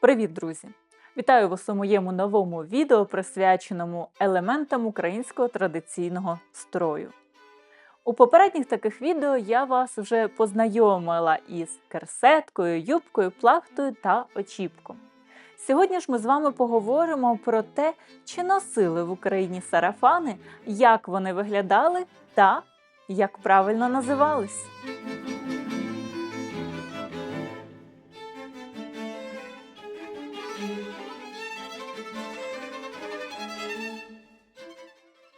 Привіт, друзі! Вітаю вас у моєму новому відео, присвяченому елементам українського традиційного строю. У попередніх таких відео я вас вже познайомила із керсеткою, юбкою, плахтою та очіпком. Сьогодні ж ми з вами поговоримо про те, чи носили в Україні сарафани, як вони виглядали та як правильно називались.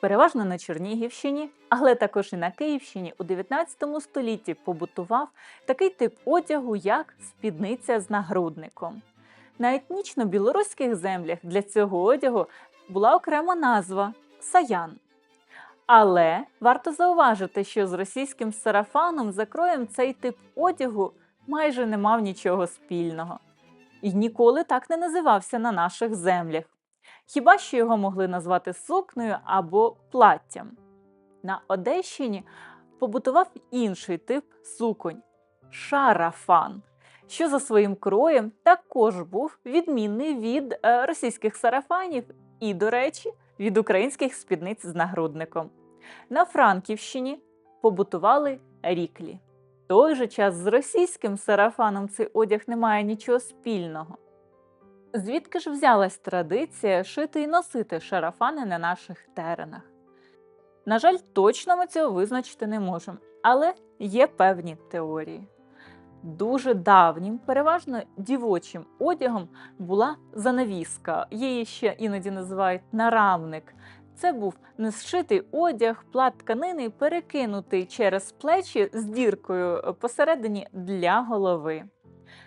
Переважно на Чернігівщині, але також і на Київщині у 19 столітті побутував такий тип одягу, як спідниця з нагрудником. На етнічно-білоруських землях для цього одягу була окрема назва саян. Але варто зауважити, що з російським сарафаном за кроєм цей тип одягу майже не мав нічого спільного і ніколи так не називався на наших землях. Хіба що його могли назвати сукнею або платтям. На Одещині побутував інший тип суконь шарафан, що за своїм кроєм також був відмінний від е, російських сарафанів і, до речі, від українських спідниць з нагрудником. На Франківщині побутували ріклі. В той же час з російським сарафаном цей одяг не має нічого спільного. Звідки ж взялась традиція шити і носити шарафани на наших теренах? На жаль, точно ми цього визначити не можемо, але є певні теорії. Дуже давнім, переважно дівочим одягом була занавіска, її ще іноді називають нарамник. Це був несшитий одяг, плат тканини, перекинутий через плечі з діркою посередині для голови.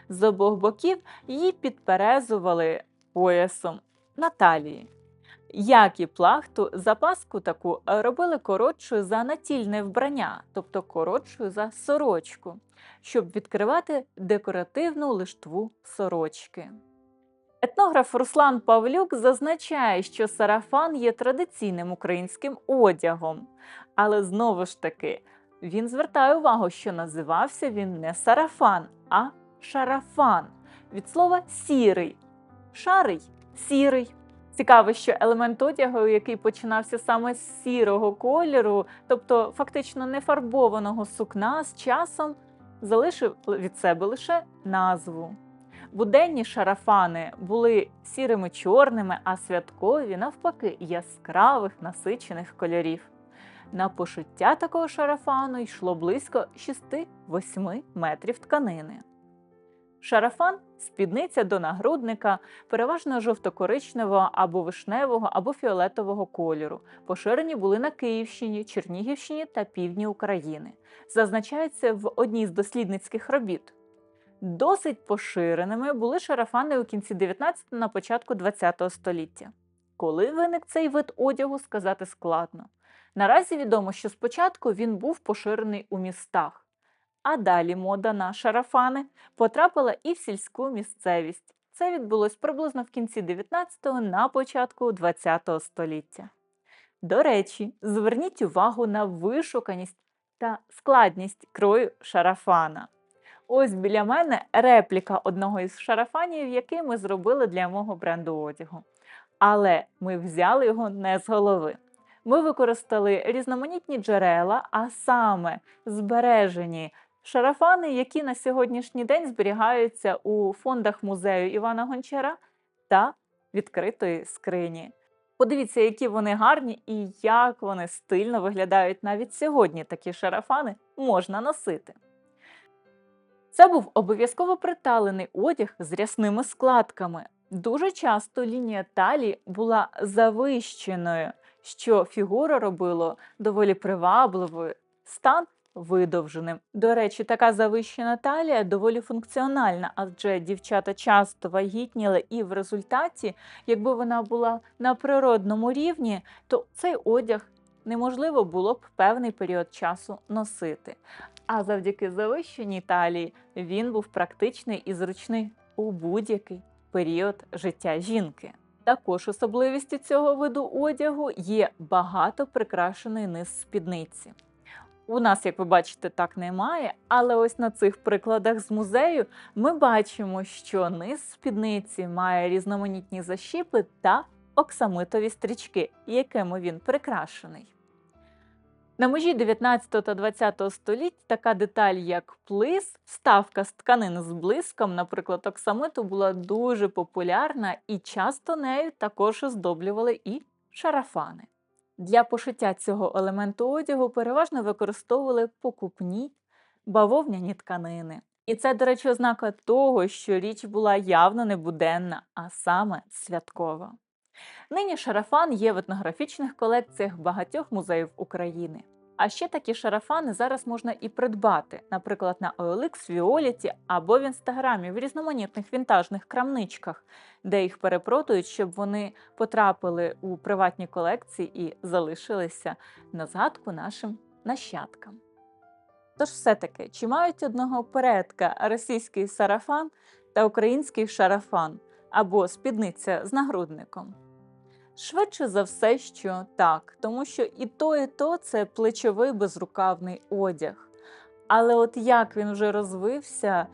З обох боків її підперезували поясом на талії. Як і плахту, запаску таку робили коротшою за натільне вбрання, тобто коротшою за сорочку, щоб відкривати декоративну лиштву сорочки. Етнограф Руслан Павлюк зазначає, що сарафан є традиційним українським одягом, але знову ж таки він звертає увагу, що називався він не сарафан, а шарафан від слова сірий. Шарий сірий. Цікаво, що елемент одягу, який починався саме з сірого кольору, тобто фактично нефарбованого сукна, з часом залишив від себе лише назву. Буденні шарафани були сірими чорними, а святкові, навпаки, яскравих насичених кольорів. На пошиття такого шарафану йшло близько 6-8 метрів тканини. Шарафан спідниця до нагрудника, переважно жовто-коричневого або вишневого або фіолетового кольору. Поширені були на Київщині, Чернігівщині та півдні України. Зазначається в одній з дослідницьких робіт. Досить поширеними були шарафани у кінці 19 на початку 20 століття. Коли виник цей вид одягу, сказати складно. Наразі відомо, що спочатку він був поширений у містах. А далі мода на шарафани потрапила і в сільську місцевість. Це відбулось приблизно в кінці 19-го на початку 20-го століття. До речі, зверніть увагу на вишуканість та складність крою шарафана. Ось біля мене репліка одного із шарафанів, який ми зробили для мого бренду одягу. Але ми взяли його не з голови. Ми використали різноманітні джерела, а саме збережені Шарафани, які на сьогоднішній день зберігаються у фондах музею Івана Гончара та відкритої скрині. Подивіться, які вони гарні і як вони стильно виглядають навіть сьогодні. Такі шарафани можна носити. Це був обов'язково приталений одяг з рясними складками. Дуже часто лінія талії була завищеною, що фігура робило доволі привабливою. Стан видовженим. До речі, така завищена талія доволі функціональна, адже дівчата часто вагітніли, і в результаті, якби вона була на природному рівні, то цей одяг неможливо було б певний період часу носити. А завдяки завищеній талії він був практичний і зручний у будь-який період життя жінки. Також особливістю цього виду одягу є багато прикрашений низ спідниці. У нас, як ви бачите, так немає, але ось на цих прикладах з музею ми бачимо, що низ спідниці має різноманітні защіпи та оксамитові стрічки, якими він прикрашений. На межі 19 та 20 століть така деталь, як плис, вставка з тканин з блиском, наприклад, оксамиту, була дуже популярна і часто нею також оздоблювали і шарафани. Для пошиття цього елементу одягу переважно використовували покупні бавовняні тканини. І це, до речі, ознака того, що річ була явно не буденна, а саме святкова. Нині шарафан є в етнографічних колекціях багатьох музеїв України. А ще такі шарафани зараз можна і придбати, наприклад, на OLX, Віоліті або в інстаграмі в різноманітних вінтажних крамничках, де їх перепродують, щоб вони потрапили у приватні колекції і залишилися на згадку нашим нащадкам. Тож все-таки, чи мають одного передка російський сарафан та український шарафан або спідниця з нагрудником? Швидше за все, що так, тому що і то, і то це плечовий безрукавний одяг. Але от як він вже розвився,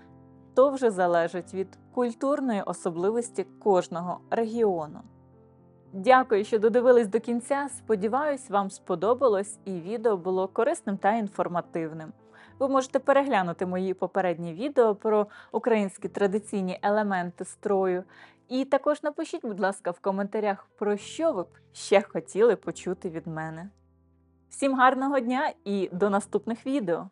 то вже залежить від культурної особливості кожного регіону. Дякую, що додивились до кінця. Сподіваюсь, вам сподобалось і відео було корисним та інформативним. Ви можете переглянути мої попередні відео про українські традиційні елементи строю. І також напишіть, будь ласка, в коментарях, про що ви б ще хотіли почути від мене. Всім гарного дня і до наступних відео!